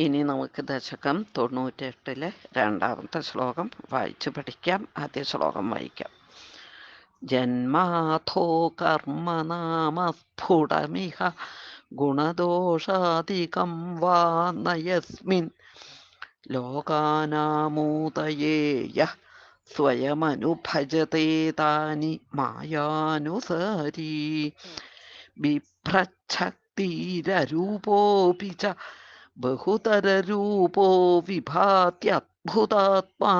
ഇനി നമുക്ക് ദശകം തൊണ്ണൂറ്റെട്ടിലെ രണ്ടാമത്തെ ശ്ലോകം വായിച്ചു പഠിക്കാം. ആദ്യ ശ്ലോകം വായിക്കാം. ജന്മാഥോ കർമ്മനാമസ്ഫുടമിഹ ഗുണദോഷാധികം വാ നയസ്മിൻ ലോകാനാമൂതയേയ സ്വയമനുഭജതേ താനി മായാനുസരീ. ബിഭ്രച്ഛക്തിരൂപോപി ച ബഹുതരൂപോ വിഭാത്യത്ഭുതാത്മാ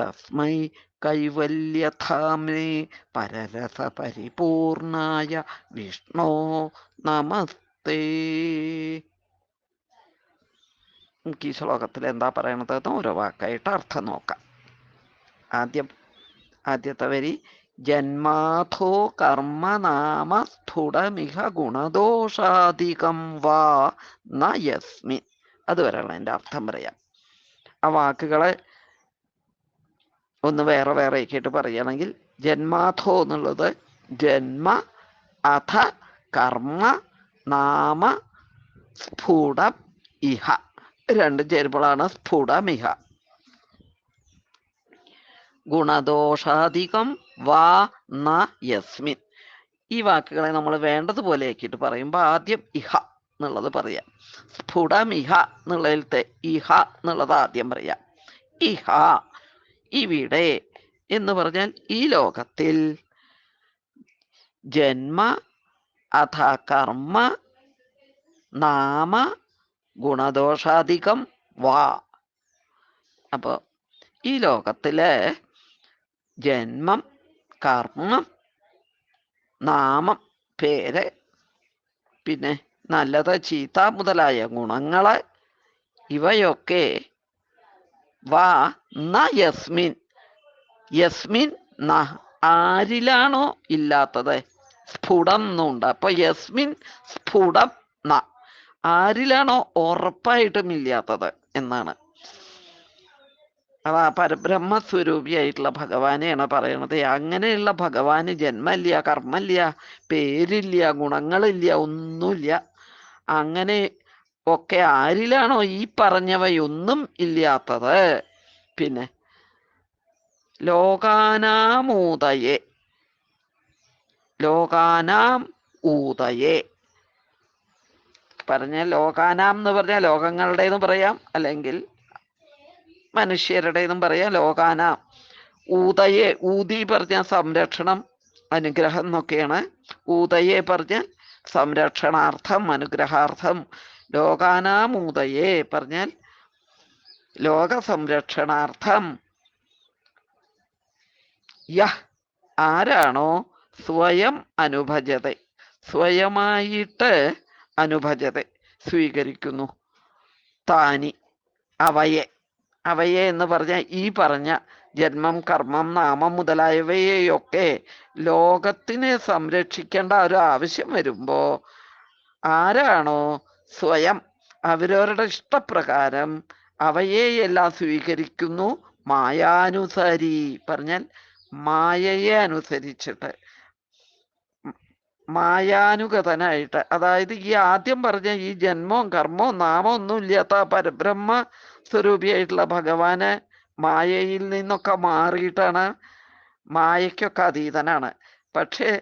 തസ്മൈ കൈവല്യധാമേ പരരസപരിപൂർണായ വിഷ്ണോ നമസ്തേ. നമുക്ക് ഈ ശ്ലോകത്തിൽ എന്താ പറയണതെന്ന് ഓരോ വാക്കായിട്ട് അർത്ഥം നോക്കാം. ആദ്യം ആദ്യത്തെ വരി ജന്മാഥോ കർമ്മനാമ സ്ഫുടമിഹ ഗുണദോഷാധികം വാ ന യസ്മിൻ അതുവരെയുള്ള എന്റെ അർത്ഥം പറയാം. ആ വാക്കുകളെ ഒന്ന് വേറെ വേറെ ആക്കിയിട്ട് പറയുകയാണെങ്കിൽ ജന്മാഥോ എന്നുള്ളത് ജന്മ അഥ കർമ്മ നാമ സ്ഫുടം ഇഹ. രണ്ടും ചേരുമ്പോഴാണ് സ്ഫുടമിഹ. ഗുണദോഷാധികം വാ ന യസ്മിൻ ഈ വാക്കുകളെ നമ്മൾ വേണ്ടതുപോലെ ആക്കിയിട്ട് പറയുമ്പോൾ ആദ്യം ഇഹ എന്നുള്ളത് പറയാം. സ്ഫുടം ഇഹ എന്നുള്ളതിലത്തെ ഇഹ എന്നുള്ളത് ആദ്യം പറയാം. ഇഹ ഇവിടെ എന്ന് പറഞ്ഞാൽ ഈ ലോകത്തിൽ ജന്മ അഥ കർമ്മ നാമ ഗുണദോഷാധികം വാ. അപ്പോ ഈ ലോകത്തിലെ ജന്മം കർമ്മം നാമം പേര് പിന്നെ നല്ലത് ചീത്ത മുതലായ ഗുണങ്ങൾ ഇവയൊക്കെ വാ ന യസ്മിൻ. യസ്മിൻ ന ആരിലാണോ ഇല്ലാത്തത്? സ്ഫുടം എന്നുണ്ട്. അപ്പൊ യസ്മിൻ സ്ഫുടം ന. ആരിലാണോ ഉറപ്പായിട്ടും ഇല്ലാത്തത് എന്നാണ്. അതാ പരബ്രഹ്മസ്വരൂപിയായിട്ടുള്ള ഭഗവാനെയാണ് പറയണത്. അങ്ങനെയുള്ള ഭഗവാന് ജന്മമില്ല കർമ്മമില്ല പേരില്ല ഗുണങ്ങളില്ല ഒന്നുമില്ല അങ്ങനെ ഒക്കെ ആരിലാണോ ഈ പറഞ്ഞവയൊന്നും ഇല്ലാത്തത്. പിന്നെ ലോകാനാമൂതയെ. ലോകാനാം ഊതയെ. പറഞ്ഞ ലോകാനാം എന്ന് പറഞ്ഞാൽ ലോകങ്ങളുടേന്ന് പറയാം. അല്ലെങ്കിൽ മനുഷ്യരുടേന്നും പറയാം. ലോകാന ഊതയെ ഊതി പറഞ്ഞ സംരക്ഷണം അനുഗ്രഹം എന്നൊക്കെയാണ്. ഊതയെ പറഞ്ഞ സംരക്ഷണാർത്ഥം അനുഗ്രഹാർത്ഥം. ലോകാനാമൂതയെ പറഞ്ഞാൽ ലോക സംരക്ഷണാർത്ഥം. യഹ് ആരാണോ? സ്വയം അനുഭജത. സ്വയമായിട്ട് അനുഭജത. സ്വീകരിക്കുന്നു. താനി അവയെ. അവയെ എന്ന് പറഞ്ഞാൽ ഈ പറഞ്ഞ ജന്മം കർമ്മം നാമം മുതലായവയെയൊക്കെ ലോകത്തിനെ സംരക്ഷിക്കേണ്ട ഒരു ആവശ്യം വരുമ്പോൾ ആരാണോ സ്വയം അവരവരുടെ ഇഷ്ടപ്രകാരം അവയെയെല്ലാം സ്വീകരിക്കുന്നു? മായാനുസരി. പറഞ്ഞാൽ മായയെ അനുസരിച്ചിട്ട്. മായാനുഗതനായിട്ട്. അതായത് ഈ ആദ്യം പറഞ്ഞ ഈ ജന്മവും കർമ്മവും നാമം ഒന്നും ഇല്ലാത്ത പരബ്രഹ്മ സ്വരൂപിയായിട്ടുള്ള ഭഗവാന് മായയിൽ നിന്നൊക്കെ മാറിയിട്ടാണ് മായയ്ക്കൊക്കെ അതീതനാണ്. പക്ഷേ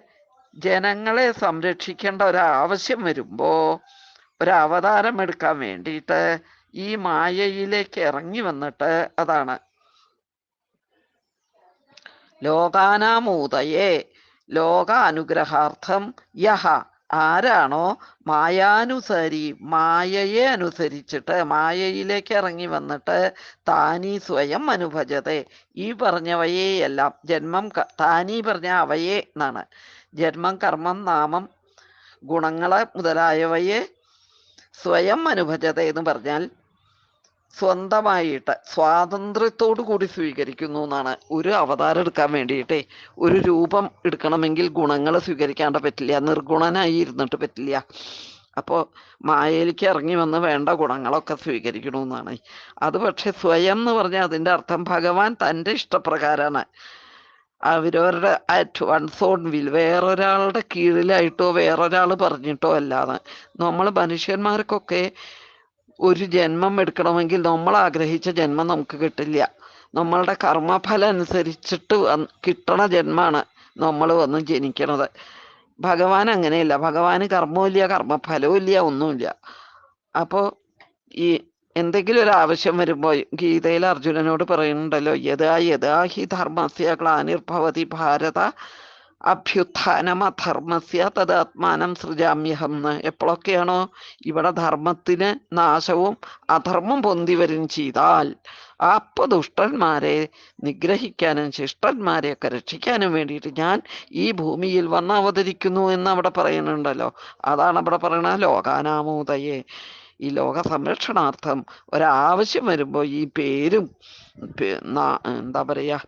ജനങ്ങളെ സംരക്ഷിക്കേണ്ട ഒരാവശ്യം വരുമ്പോ ഒരവതാരം എടുക്കാൻ വേണ്ടിയിട്ട് ഈ മായയിലേക്ക് ഇറങ്ങി വന്നിട്ട് അതാണ്. ലോകാനാമൂതയെ ലോക അനുഗ്രഹാർത്ഥം യഹ ആരാണോ മായാനുസരി മായയെ അനുസരിച്ചിട്ട് മായയിലേക്ക് ഇറങ്ങി വന്നിട്ട് താനീ സ്വയം അനുഭജതെ. ഈ പറഞ്ഞവയെയെല്ലാം ജന്മം താനീ പറഞ്ഞ അവയെ എന്നാണ് ജന്മം കർമ്മം നാമം ഗുണങ്ങളെ മുതലായവയെ സ്വയം അനുഭജത എന്ന് പറഞ്ഞാൽ സ്വന്തമായിട്ട് സ്വാതന്ത്ര്യത്തോടു കൂടി സ്വീകരിക്കുന്നു എന്നാണ് ഒരു അവതാരം എടുക്കാൻ വേണ്ടിയിട്ടേ. ഒരു രൂപം എടുക്കണമെങ്കിൽ ഗുണങ്ങൾ സ്വീകരിക്കാണ്ട് പറ്റില്ല. നിർഗുണനായി ഇരുന്നിട്ട് പറ്റില്ല. അപ്പോൾ മായയിലേക്ക് ഇറങ്ങി വന്ന് വേണ്ട ഗുണങ്ങളൊക്കെ സ്വീകരിക്കണമെന്നാണ് അത് പക്ഷെ സ്വയം എന്ന് പറഞ്ഞാൽ അതിന്റെ അർത്ഥം ഭഗവാൻ തന്റെ ഇഷ്ടപ്രകാരമാണ് അവരവരുടെ അറ്റ് വൺ സോൺ വിൽ വേറൊരാളുടെ കീഴിലായിട്ടോ വേറൊരാൾ പറഞ്ഞിട്ടോ അല്ലാതെ. നമ്മൾ മനുഷ്യന്മാർക്കൊക്കെ ഒരു ജന്മം എടുക്കണമെങ്കിൽ നമ്മൾ ആഗ്രഹിച്ച ജന്മം നമുക്ക് കിട്ടില്ല. നമ്മളുടെ കർമ്മഫലം അനുസരിച്ചിട്ട് കിട്ടണ ജന്മമാണ് നമ്മൾ വന്ന് ജനിക്കണത്. ഭഗവാൻ അങ്ങനെയല്ല. ഭഗവാന് കർമ്മവും കർമ്മഫലവും ഇല്ല ഒന്നുമില്ല. അപ്പോ ഈ എന്തെങ്കിലും ഒരു ആവശ്യം വരുമ്പോൾ ഗീതയിൽ അർജുനനോട് പറയുന്നുണ്ടല്ലോ യഥാ യഥാ ഹി ധർമ്മസ്യ ഗ്ലാനിർഭവതി ഭാരത അഭ്യുത്ഥാനമധർമ്മസ്യ തദാത്മാനം സൃജാമ്യഹം എപ്പോഴൊക്കെയാണോ ഇവിടെ ധർമ്മത്തിന് നാശവും അധർമ്മം പൊന്തി വരും ചെയ്താൽ അപ്പൊ ദുഷ്ടന്മാരെ നിഗ്രഹിക്കാനും ശിഷ്ടന്മാരെയൊക്കെ രക്ഷിക്കാനും വേണ്ടിയിട്ട് ഞാൻ ഈ ഭൂമിയിൽ വന്ന് അവതരിക്കുന്നു എന്ന് അവിടെ പറയുന്നുണ്ടല്ലോ. അതാണ് അവിടെ പറയുന്നത് ലോകാനാമോദയെ. ഈ ലോക സംരക്ഷണാർത്ഥം ഒരാവശ്യം വരുമ്പോൾ ഈ പേരും എന്താ പറയാ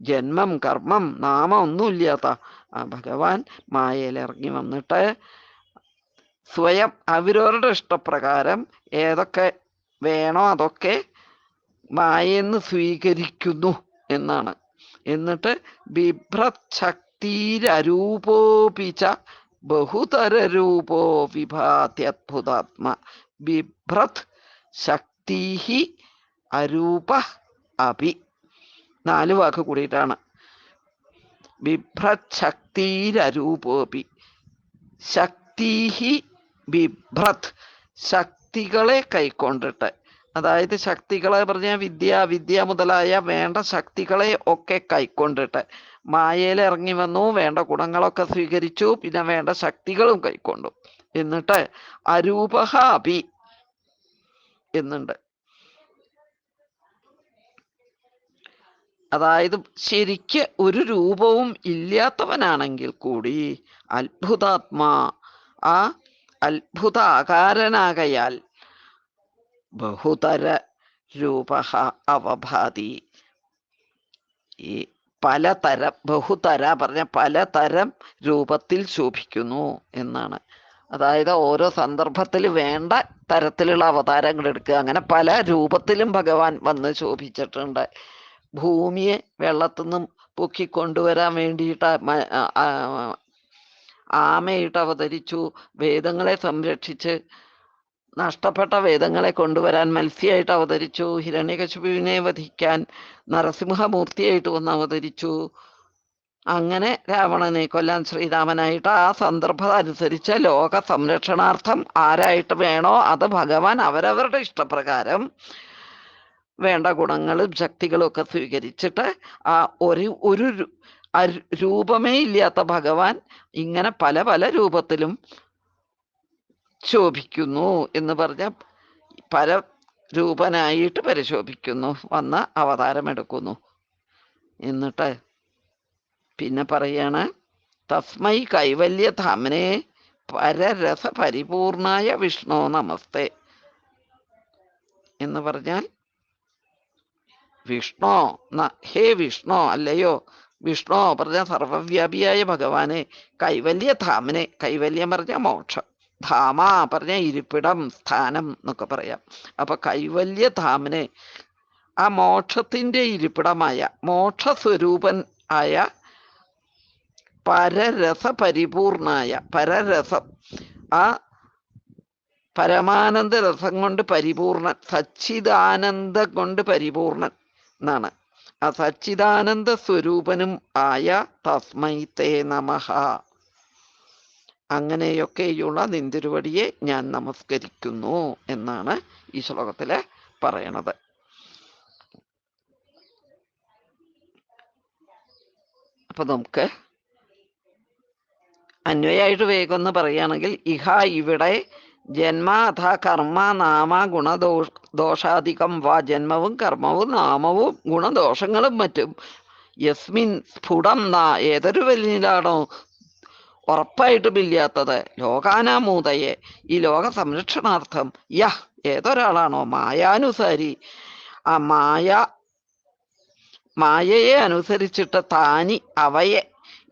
ജന്മം കർമ്മം നാമം ഒന്നുമില്ലാത്ത ആ ഭഗവാൻ മായയിൽ ഇറങ്ങി വന്നിട്ട് സ്വയം അവരവരുടെ ഇഷ്ടപ്രകാരം ഏതൊക്കെ വേണോ അതൊക്കെ മായെന്ന് സ്വീകരിക്കുന്നു എന്നാണ്. എന്നിട്ട് ബിഭ്രശക്തിരൂപോപിച്ച ബഹുതര രൂപോ വിഭാതി വിഭാത്യത്ഭുതാത്മ ബിഭ്രത് ശക്തി അരൂപ അപി നാല് വാക്ക് കൂടിയിട്ടാണ്. ബിഭ്രത് ശക്തിരൂപോപി ശക്തിഹി ബിഭ്രത്. ശക്തികളെ കൈക്കൊണ്ടിട്ട്. അതായത് ശക്തികളെ പറഞ്ഞ വിദ്യ വിദ്യ മുതലായ വേണ്ട ശക്തികളെ ഒക്കെ കൈക്കൊണ്ടിട്ട്. മായയിൽ ഇറങ്ങി വന്നു വേണ്ട ഗുണങ്ങളൊക്കെ സ്വീകരിച്ചു പിന്നെ വേണ്ട ശക്തികളും കൈക്കൊണ്ടു. എന്നിട്ട് അരൂപഹ അപി എന്നുണ്ട്. അതായത് ശരിക്ക് ഒരു രൂപവും ഇല്ലാത്തവനാണെങ്കിൽ കൂടി അത്ഭുതാത്മാ ആ അത്ഭുത ആകാരനാകയാൽ ബഹുതര രൂപ അവഭാതി. ഈ പലതരം ബഹുതര പറഞ്ഞ പലതരം രൂപത്തിൽ ശോഭിക്കുന്നു എന്നാണ്. അതായത് ഓരോ സന്ദർഭത്തിൽ വേണ്ട തരത്തിലുള്ള അവതാരങ്ങൾ എടുക്കുക. അങ്ങനെ പല രൂപത്തിലും ഭഗവാൻ വന്ന് ശോഭിച്ചിട്ടുണ്ട്. ഭൂമിയെ വെള്ളത്തു നിന്നും പൊക്കിക്കൊണ്ടുവരാൻ വേണ്ടിയിട്ട് ആമയിട്ട് അവതരിച്ചു. വേദങ്ങളെ സംരക്ഷിച്ച് നഷ്ടപ്പെട്ട വേദങ്ങളെ കൊണ്ടുവരാൻ മത്സ്യമായിട്ട് അവതരിച്ചു. ഹിരണ്യകശുപുവിനെ വധിക്കാൻ നരസിംഹമൂർത്തിയായിട്ട് വന്ന് അവതരിച്ചു. അങ്ങനെ രാവണനെ കൊല്ലാൻ ശ്രീരാമനായിട്ട് ആ സന്ദർഭം അനുസരിച്ച് ലോക സംരക്ഷണാർത്ഥം ആരായിട്ട് വേണോ അത് ഭഗവാൻ അവരവരുടെ ഇഷ്ടപ്രകാരം വേണ്ട ഗുണങ്ങളും ശക്തികളും ഒക്കെ സ്വീകരിച്ചിട്ട് ആ ഒരു ഒരു രൂപമേ ഇല്ലാത്ത ഭഗവാൻ ഇങ്ങനെ പല പല രൂപത്തിലും ശോഭിക്കുന്നു എന്ന് പറഞ്ഞ പല രൂപനായിട്ട് പരിശോഭിക്കുന്നു വന്ന് അവതാരമെടുക്കുന്നു. എന്നിട്ട് പിന്നെ പറയാണ് തസ്മൈ കൈവല്യധാമനെ പരരസ പരിപൂർണായ വിഷ്ണു നമസ്തേ എന്ന് പറഞ്ഞാൽ വിഷ്ണു ഹേ വിഷ്ണു അല്ലയോ? വിഷ്ണു പറഞ്ഞ സർവവ്യാപിയായ ഭഗവാനെ കൈവല്യ ധാമനെ കൈവല്യം പറഞ്ഞ മോക്ഷം ധാമ പറഞ്ഞ ഇരിപ്പിടം സ്ഥാനം എന്നൊക്കെ പറയാം. അപ്പൊ കൈവല്യ ധാമനെ ആ മോക്ഷത്തിന്റെ ഇരിപ്പിടമായ മോക്ഷസ്വരൂപൻ ആയ പരരസ പരിപൂർണായ പരരസം ആ പരമാനന്ദ രസം കൊണ്ട് പരിപൂർണൻ സച്ചിദാനന്ദ കൊണ്ട് പരിപൂർണൻ എന്നാണ്. ആ സച്ചിദാനന്ദ സ്വരൂപനും ആയ തസ്മൈ തേ നമഃ. അങ്ങനെയൊക്കെയുള്ള നിന്തിരുവടിയെ ഞാൻ നമസ്കരിക്കുന്നു എന്നാണ് ഈ ശ്ലോകത്തിൽ പറയണത്. അപ്പൊ നമുക്ക് അന്വയായിട്ട് വേഗം എന്ന് പറയുകയാണെങ്കിൽ ഇഹ ഇവിടെ ജന്മ അഥ കർമ്മ നാമ ഗുണദോഷ ദോഷാധികം വാ ജന്മവും കർമ്മവും നാമവും ഗുണദോഷങ്ങളും മറ്റും. യസ്മിൻ സ്ഫുടം നാ ഏതൊരു വലിയിലാണോ ഉറപ്പായിട്ടും ഇല്ലാത്തത് ലോകാനാമൂതയെ ഈ ലോക സംരക്ഷണാർത്ഥം യഹ് ഏതൊരാളാണോ മായാനുസാരി. ആ മായ മായയെ അനുസരിച്ചിട്ട് താനി അവയെ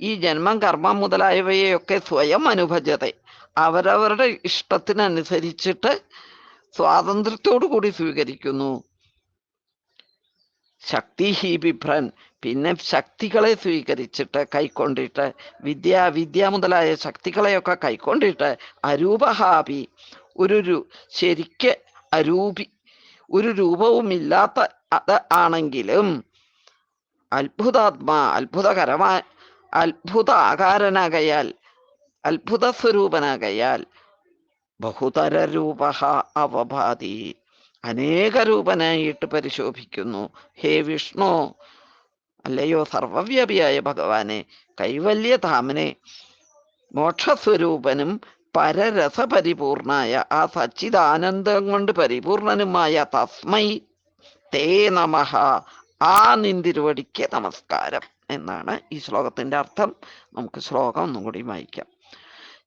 ഈ ജന്മം കർമ്മം മുതലായവയെയൊക്കെ സ്വയം അനുഭജത അവരവരുടെ ഇഷ്ടത്തിനനുസരിച്ചിട്ട് സ്വാതന്ത്ര്യത്തോടു കൂടി സ്വീകരിക്കുന്നു. ശക്തി ഹി ബിഭ്രൻ. പിന്നെ ശക്തികളെ സ്വീകരിച്ചിട്ട് കൈക്കൊണ്ടിട്ട് വിദ്യ വിദ്യ മുതലായ ശക്തികളെയൊക്കെ കൈക്കൊണ്ടിട്ട് അരൂപഹാപി. ഒരു ശരിക്ക് അരൂപി ഒരു രൂപവുമില്ലാത്ത അത് ആണെങ്കിലും അത്ഭുതാത്മാ അത്ഭുതകരമാ അത്ഭുത ആകാരനാകയാൽ അത്ഭുത സ്വരൂപനാകയാൽ ബഹുതര രൂപ അവഭാതി അനേക രൂപനായിട്ട് പരിശോഭിക്കുന്നു. ഹേ വിഷ്ണു അല്ലയോ സർവവ്യാപിയായ ഭഗവാനെ കൈവല്യ താമനെ മോക്ഷസ്വരൂപനും പരരസപരിപൂർണായ ആ സച്ചിദാനന്ദം കൊണ്ട് പരിപൂർണനുമായ തസ്മൈ തേ നമഹ ആ നിന്തിരുവടിക്ക് നമസ്കാരം എന്നാണ് ഈ ശ്ലോകത്തിന്റെ അർത്ഥം. നമുക്ക് ശ്ലോകം ഒന്നും കൂടി വായിക്കാം.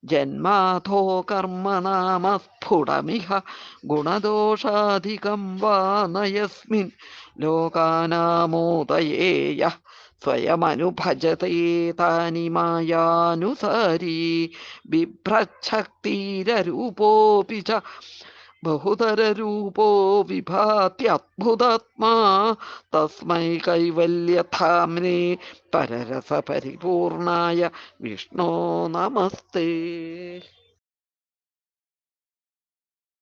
ജന്മാധോ കർമ്മനാമസ്ഫുടമിഹ ഗുണദോഷാധികം വാ നയസ്മിൻ ലോകാനാമോദയേയ സ്വയമനുഭജതേ താനി മായാനുസാരീ. ബിഭ്രച്ഛക്തിരൂപോപി ച ബഹുതരൂപോ വിഭാത്യത്ഭുതാത്മാ തസ്മൈ കൈവല്യധാമ്നേ പരരസപരിപൂർണായ വിഷ്ണോ നമസ്തേ.